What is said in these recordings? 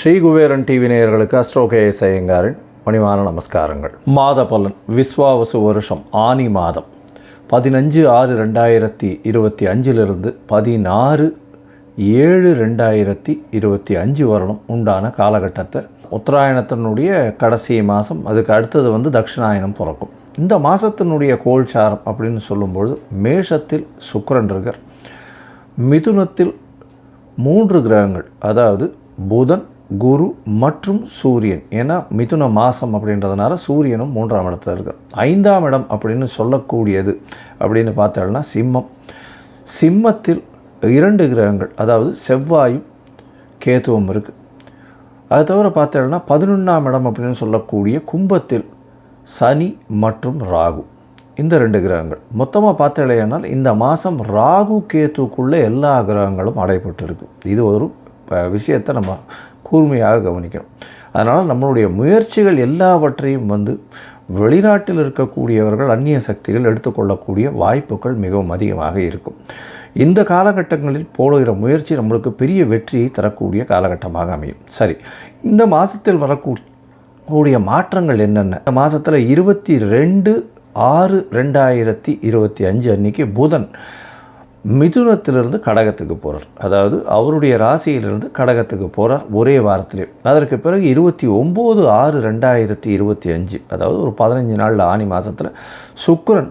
Sri Kuberan TV நேயர்களுக்கு அஸ்ட்ரோகேஎஸ் ஐயங்காரின் பணிவான நமஸ்காரங்கள். மாத பலன் விஸ்வாவசு வருஷம் ஆனி மாதம். பதினஞ்சு ஆறு ரெண்டாயிரத்தி இருபத்தி அஞ்சிலிருந்து பதினாறு ஏழு ரெண்டாயிரத்தி இருபத்தி அஞ்சு வருடம் உண்டான காலகட்டத்தை உத்தராயணத்தினுடைய கடைசி மாதம் அதுக்கு அடுத்தது வந்து தட்சிணாயனம் பிறக்கும். இந்த மாதத்தினுடைய கோல்சாரம் அப்படின்னு சொல்லும்பொழுது மேஷத்தில் சுக்கரன் இருக்கார். மிதுனத்தில் மூன்று கிரகங்கள் அதாவது புதன் குரு மற்றும் சூரியன். ஏன்னா மிதுன மாதம் அப்படின்றதுனால சூரியனும் மூன்றாம் இடத்துல இருக்கார். ஐந்தாம் இடம் அப்படின்னு சொல்லக்கூடியது அப்படின்னு பார்த்தோம்னா சிம்மம். சிம்மத்தில் இரண்டு கிரகங்கள் அதாவது செவ்வாயும் கேதுவும் இருக்குது அது தவிர பார்த்தோம்னா பதினொன்றாம் இடம் அப்படின்னு சொல்லக்கூடிய கும்பத்தில் சனி மற்றும் ராகு. இந்த ரெண்டு கிரகங்கள். மொத்தமாக பார்த்தலையானால் இந்த மாதம் ராகு கேத்துக்குள்ளே எல்லா கிரகங்களும் அடைபட்டு இது ஒரு விஷயத்தை நம்ம கூர்மையாக கவனிக்கணும். அதனால் நம்மளுடைய முயற்சிகள் எல்லாவற்றையும் வந்து வெளிநாட்டில் இருக்கக்கூடியவர்கள் அந்நிய சக்திகள் எடுத்துக்கொள்ளக்கூடிய வாய்ப்புகள் மிகவும் அதிகமாக இருக்கும். இந்த காலகட்டங்களில் போடுகிற முயற்சி நம்மளுக்கு பெரிய வெற்றியை தரக்கூடிய காலகட்டமாக அமையும். சரி இந்த மாதத்தில் வரக்கூடிய கூடிய மாற்றங்கள் என்னென்ன? இந்த மாதத்தில் இருபத்தி ரெண்டு ஆறு ரெண்டாயிரத்தி இருபத்தி அஞ்சு அன்னைக்கு புதன் மிதுனத்திலிருந்து கடகத்துக்கு போகிறார் அதாவது அவருடைய ராசியிலிருந்து கடகத்துக்கு போகிறார் ஒரே வாரத்திலே. அதற்கு பிறகு இருபத்தி ஒம்பது ஆறு ரெண்டாயிரத்தி இருபத்தி அஞ்சு அதாவது ஒரு பதினஞ்சு நாளில் ஆனி மாதத்தில் சுக்கரன்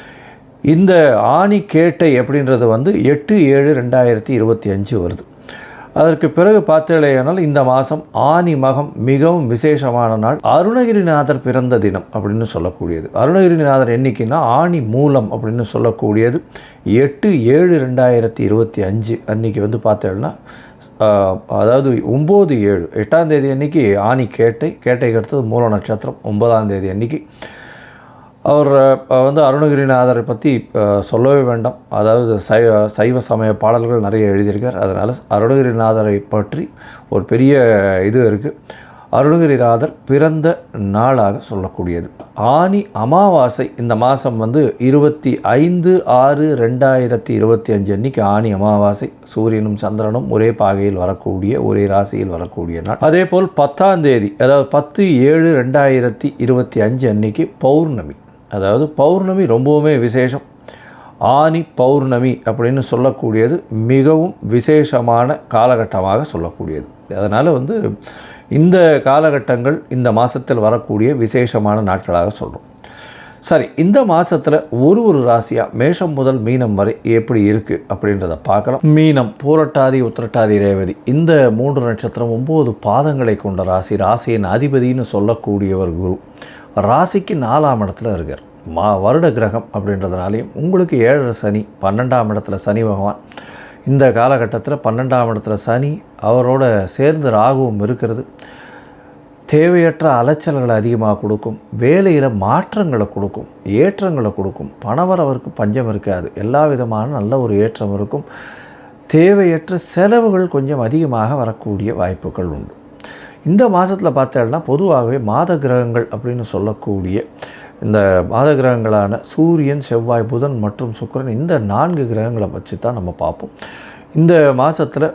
இந்த ஆணி கேட்டை அப்படின்றது வந்து எட்டு ஏழு ரெண்டாயிரத்தி இருபத்தி அஞ்சு வருது. அதற்கு பிறகு பார்த்தேனால் இந்த மாதம் ஆனி மகம் மிகவும் விசேஷமான நாள். அருணகிரிநாதர் பிறந்த தினம் அப்படின்னு சொல்லக்கூடியது. அருணகிரிநாதர் என்னைக்குன்னா ஆனி மூலம் அப்படின்னு சொல்லக்கூடியது. எட்டு ஏழு ரெண்டாயிரத்தி இருபத்தி அஞ்சு அன்னைக்கு வந்து பார்த்தேன்னா அதாவது ஒம்பது ஏழு எட்டாம் தேதி அன்னைக்கு ஆணி கேட்டை கேட்டைக்கு அடுத்தது மூல நட்சத்திரம் ஒன்பதாம் தேதி அன்னைக்கு. அவர் வந்து அருணகிரிநாதரை பற்றி சொல்லவே வேண்டாம். அதாவது சைவ சைவ சமய பாடல்கள் நிறைய எழுதியிருக்கார். அதனால் அருணகிரிநாதரை பற்றி ஒரு பெரிய இது இருக்குது அருணகிரிநாதர் பிறந்த நாளாக சொல்லக்கூடியது. ஆனி அமாவாசை இந்த மாதம் வந்து இருபத்தி ஐந்து ஆறு ரெண்டாயிரத்தி இருபத்தி அஞ்சு அன்னைக்கு ஆனி அமாவாசை. சூரியனும் சந்திரனும் ஒரே பாகையில் வரக்கூடிய ஒரே ராசியில் வரக்கூடிய நாள். அதே போல் பத்தாம் தேதி அதாவது பத்து ஏழு ரெண்டாயிரத்தி இருபத்தி அஞ்சு அன்னைக்கு பௌர்ணமி. அதாவது பௌர்ணமி ரொம்பவுமே விசேஷம். ஆனி பௌர்ணமி அப்படின்னு சொல்லக்கூடியது மிகவும் விசேஷமான காலகட்டமாக சொல்லக்கூடியது. அதனால் வந்து இந்த காலகட்டங்கள் இந்த மாதத்தில் வரக்கூடிய விசேஷமான நாட்களாக சொல்கிறோம் சரி இந்த மாதத்தில் ஒரு ஒரு ராசியாக மேஷம் முதல் மீனம் வரை எப்படி இருக்குது அப்படின்றத பார்க்கலாம். மீனம் பூரட்டாதி உத்திரட்டாதி ரேவதி. இந்த மூன்று நட்சத்திரம் ஒம்பது பாதங்களை கொண்ட ராசி. ராசியின் அதிபதின்னு சொல்லக்கூடியவர் குரு. ராசிக்கு நாலாம் இடத்துல இருக்கார். மா வருட கிரகம் அப்படின்றதுனாலையும் உங்களுக்கு ஏழரை சனி பன்னெண்டாம் இடத்துல சனி பகவான். இந்த காலகட்டத்தில் பன்னெண்டாம் இடத்துல சனி அவரோட சேர்ந்து ராகுவும் இருக்கிறது. தேவையற்ற அலைச்சல்களை அதிகமாக கொடுக்கும். வேலையில் மாற்றங்களை கொடுக்கும். ஏற்றங்களை கொடுக்கும். பணவரவருக்கு பஞ்சம் இருக்காது. எல்லா விதமான நல்ல ஒரு ஏற்றம் இருக்கும். தேவையற்ற செலவுகள் கொஞ்சம் அதிகமாக வரக்கூடிய வாய்ப்புகள் உண்டு. இந்த மாதத்தில் பார்த்தோம்னா பொதுவாகவே மாத கிரகங்கள் அப்படின்னு சொல்லக்கூடிய இந்த மாத கிரகங்களான சூரியன் செவ்வாய் புதன் மற்றும் சுக்கிரன் இந்த நான்கு கிரகங்களை வச்சு தான் நம்ம பார்ப்போம். இந்த மாதத்தில்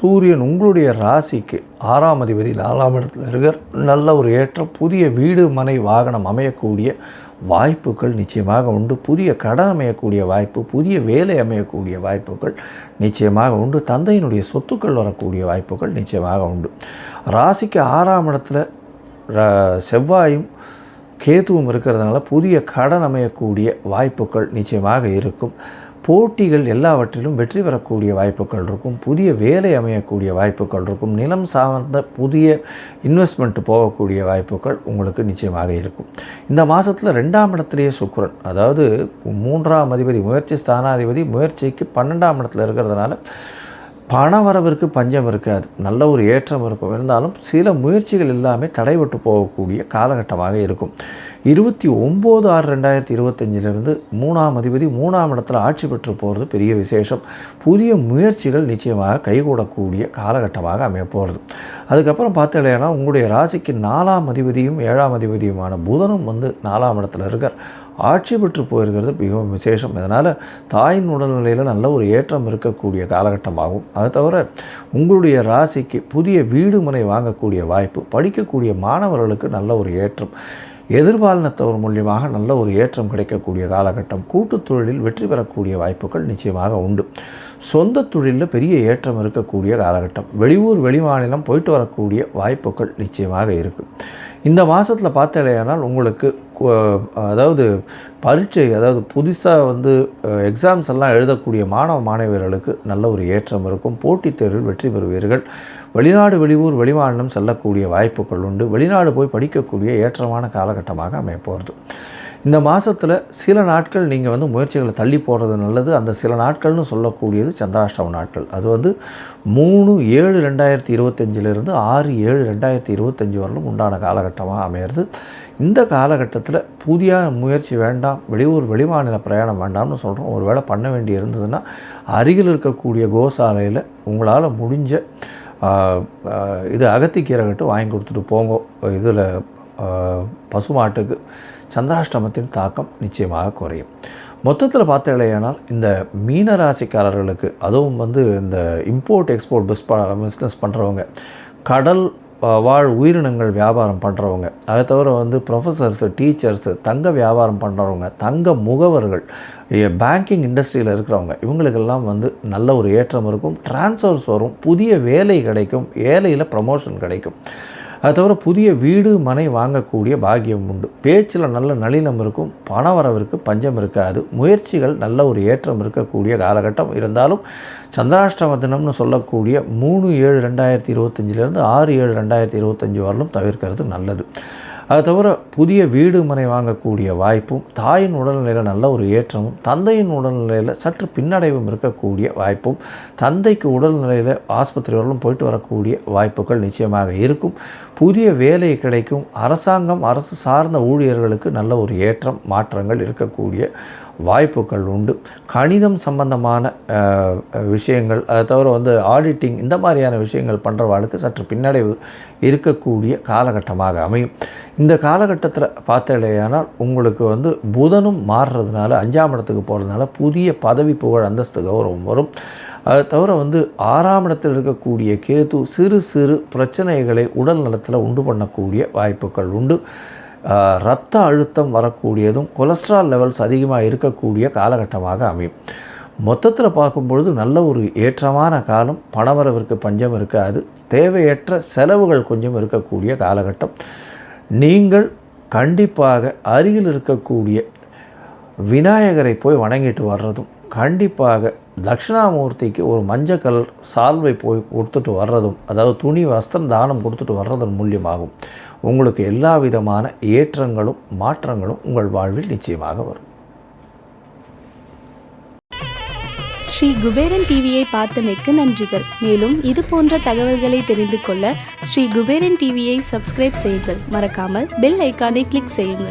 சூரியன் உங்களுடைய ராசிக்கு ஆறாம் அதிபதி நாலாம் இடத்துல இருக்கிற நல்ல ஒரு ஏற்றம் புதிய வீடு மனை வாகனம் அமையக்கூடிய வாய்ப்புகள் நிச்சயமாக உண்டு. புதிய கடன் அமையக்கூடிய வாய்ப்பு புதிய வேலை அமையக்கூடிய வாய்ப்புகள் நிச்சயமாக உண்டு. தந்தையினுடைய சொத்துக்கள் வரக்கூடிய வாய்ப்புகள் நிச்சயமாக உண்டு. ராசிக்கு ஆறாம் இடத்துல ர- செவ்வாயும் கேதுவும் இருக்கிறதுனால புதிய கடன் அமையக்கூடிய வாய்ப்புகள் நிச்சயமாக இருக்கும். போட்டிகள் எல்லாவற்றிலும் வெற்றி பெறக்கூடிய வாய்ப்புகள் இருக்கும். புதிய வேலை அமையக்கூடிய வாய்ப்புகள் இருக்கும். நிலம் சார்ந்த புதிய இன்வெஸ்ட்மெண்ட் போகக்கூடிய வாய்ப்புகள் உங்களுக்கு நிச்சயமாக இருக்கும். இந்த மாதத்தில் ரெண்டாம் இடத்துலேயே சுக்கரன் அதாவது மூன்றாம் அதிபதி முயற்சி ஸ்தானாதிபதி முயற்சிக்கு பன்னெண்டாம் இடத்துல இருக்கிறதுனால பண வரவிற்கு பஞ்சம் இருக்காது. நல்ல ஒரு ஏற்றம் இருக்கும். இருந்தாலும் சில முயற்சிகள் எல்லாமே தடைபட்டு போகக்கூடிய காலகட்டமாக இருக்கும். இருபத்தி ஒம்பது ஆறு ரெண்டாயிரத்தி இருபத்தஞ்சிலிருந்து மூணாம் அதிபதி மூணாம் இடத்துல ஆட்சி பெற்று போகிறது பெரிய விசேஷம். புதிய முயற்சிகள் நிச்சயமாக கைகூடக்கூடிய காலகட்டமாக அமைய போகிறது அதுக்கப்புறம் பார்த்தீங்கன்னா உங்களுடைய ராசிக்கு நாலாம் அதிபதியும் ஏழாம் அதிபதியுமான புதனும் வந்து நாலாம் இடத்துல இருக்கார். ஆட்சி பெற்று போயிருக்கிறது மிகவும் விசேஷம். இதனால் தாயின் உடல்நிலையில் நல்ல ஒரு ஏற்றம் இருக்கக்கூடிய காலகட்டமாகும். அது தவிர உங்களுடைய ராசிக்கு புதிய வீடு முனை வாங்கக்கூடிய வாய்ப்பு படிக்கக்கூடிய மாணவர்களுக்கு நல்ல ஒரு ஏற்றம் எதிர்பாலினத்தவர் மூலியமாக நல்ல ஒரு ஏற்றம் கிடைக்கக்கூடிய காலகட்டம் கூட்டுத் தொழிலில் வெற்றி பெறக்கூடிய வாய்ப்புகள் நிச்சயமாக உண்டு. சொந்த தொழிலில் பெரிய ஏற்றம் இருக்கக்கூடிய காலகட்டம் வெளியூர் வெளிமாநிலம் போயிட்டு வரக்கூடிய வாய்ப்புகள் நிச்சயமாக இருக்குது இந்த மாதத்தில் பார்த்தலையானால் உங்களுக்கு அதாவது பரீட்சை அதாவது புதுசாக வந்து எக்ஸாம்ஸ் எல்லாம் எழுதக்கூடிய மாணவ மாணவியர்களுக்கு நல்ல ஒரு ஏற்றம் இருக்கும். போட்டித் தேர்வில் வெற்றி பெறுவீர்கள். வெளிநாடு வெளியூர் வெளிமாநிலம் செல்லக்கூடிய வாய்ப்புகள் உண்டு. வெளிநாடு போய் படிக்கக்கூடிய ஏற்றமான காலகட்டமாக அமையப்போகிறது இந்த மாதத்தில் சில நாட்கள் நீங்கள் வந்து முயற்சிகளை தள்ளி போடுறது நல்லது. அந்த சில நாட்கள்னு சொல்லக்கூடியது சந்திராஷ்டம நாட்கள். அது வந்து மூணு ஏழு ரெண்டாயிரத்தி இருபத்தஞ்சிலிருந்து ஆறு ஏழு ரெண்டாயிரத்தி இருபத்தஞ்சி வரலும் உண்டான காலகட்டமாக அமையிறது. இந்த காலகட்டத்தில் புதிய முயற்சி வேண்டாம் வெளியூர் வெளிமாநில பிரயாணம் வேண்டாம்னு சொல்கிறோம் ஒரு வேளை பண்ண வேண்டி இருந்ததுன்னா அருகில் இருக்கக்கூடிய கோசாலையில் உங்களால் முடிஞ்ச இது அகத்திக்கீரை கட்டு வாங்கி கொடுத்துட்டு போங்க. இதில் பசுமாட்டுக்கு சந்திராஷ்டமத்தின் தாக்கம் நிச்சயமாக குறையும். மொத்தத்தில் பார்த்தீங்களேனால் இந்த மீன ராசிக்காரர்களுக்கு அதுவும் வந்து இந்த இம்போர்ட் எக்ஸ்போர்ட் பிஸ் பிஸ்னஸ் பண்ணுறவங்க கடல் வாழ் உயிரினங்கள் வியாபாரம் பண்ணுறவங்க அதை தவிர வந்து ப்ரொஃபஸர்ஸு டீச்சர்ஸு தங்க வியாபாரம் பண்ணுறவங்க தங்க முகவர்கள் பேங்கிங் இண்டஸ்ட்ரியில் இருக்கிறவங்க இவங்களுக்கெல்லாம் வந்து நல்ல ஒரு ஏற்றம் இருக்கும். ட்ரான்ஸ்ஃபர்ஸ் வரும். புதிய வேலை கிடைக்கும். வேலையில் ப்ரமோஷன் கிடைக்கும். அது தவிர புதிய வீடு மனை வாங்கக்கூடிய பாக்கியம் உண்டு. பேச்சில் நல்ல நளினம் இருக்கும் பண வரவிற்கு பஞ்சம் இருக்காது. முயற்சிகள் நல்ல ஒரு ஏற்றம் இருக்கக்கூடிய காலகட்டம். இருந்தாலும் சந்திராஷ்டம தினம்னு சொல்லக்கூடிய மூணு ஏழு ரெண்டாயிரத்தி இருபத்தஞ்சிலேருந்து ஆறு ஏழு ரெண்டாயிரத்தி இருபத்தஞ்சி வரலும் தவிர்க்கிறது நல்லது. அது தவிர புதிய வீடு முறை வாங்கக்கூடிய வாய்ப்பும் தாயின் உடல்நிலையில் நல்ல ஒரு ஏற்றமும் தந்தையின் உடல்நிலையில் சற்று பின்னடைவும் இருக்கக்கூடிய வாய்ப்பும் தந்தைக்கு உடல்நிலையில் ஆஸ்பத்திரி வரலும் போயிட்டு வரக்கூடிய வாய்ப்புகள் நிச்சயமாக இருக்கும். புதிய வேலை கிடைக்கும். அரசாங்கம் அரசு சார்ந்த ஊழியர்களுக்கு நல்ல ஒரு ஏற்றம் மாற்றங்கள் இருக்கக்கூடிய வாய்ப்புகள் உண்டு. கணிதம் சம்பந்தமான விஷயங்கள் அதை தவிர வந்து ஆடிட்டிங் இந்த மாதிரியான விஷயங்கள் பண்ணுறவாளுக்கு சற்று பின்னடைவு இருக்கக்கூடிய காலகட்டமாக அமையும். இந்த காலகட்டத்தில் பார்த்தலையானால் உங்களுக்கு வந்து புதனும் மாறுறதுனால அஞ்சாம் இடத்துக்கு போகிறதுனால புதிய பதவி புகழ் அந்தஸ்து கௌரவம் வரும். அது தவிர வந்து ஆறாம் இடத்தில் இருக்கக்கூடிய கேது சிறு சிறு பிரச்சனைகளை உடல் நலத்தில் உண்டு பண்ணக்கூடிய வாய்ப்புகள் உண்டு. இரத்த அழுத்தம் வரக்கூடியதும் கொலஸ்ட்ரால் லெவல்ஸ் அதிகமாக இருக்கக்கூடிய காலகட்டமாக அமையும். மொத்தத்தில் பார்க்கும்பொழுது நல்ல ஒரு ஏற்றமான காலம் பணவரவிற்கு பஞ்சம் இருக்காது. தேவையற்ற செலவுகள் கொஞ்சம் இருக்கக்கூடிய காலகட்டம். நீங்கள் கண்டிப்பாக அருகில் இருக்கக்கூடிய விநாயகரை போய் வணங்கிட்டு வர்றதும் கண்டிப்பாக தட்சிணாமூர்த்திக்கு ஒரு மஞ்சள் கலர் சால்வை போய் கொடுத்துட்டு வர்றதும் அதாவது துணி வஸ்திரம் தானம் கொடுத்துட்டு வர்றதன் மூலியமாகும். உங்களுக்கு எல்லா விதமான ஏற்றங்களும் மாற்றங்களும் உங்கள் வாழ்வில் நிச்சயமாக வரும். ஸ்ரீ குபேரன் டிவியை பார்த்தமைக்கு நன்றிகள். மேலும் இது போன்ற தகவல்களை தெரிந்து கொள்ள ஸ்ரீ குபேரன் டிவியை சப்ஸ்கிரைப் செய்யுங்கள். மறக்காமல் பெல் ஐக்கானை கிளிக் செய்யுங்கள்.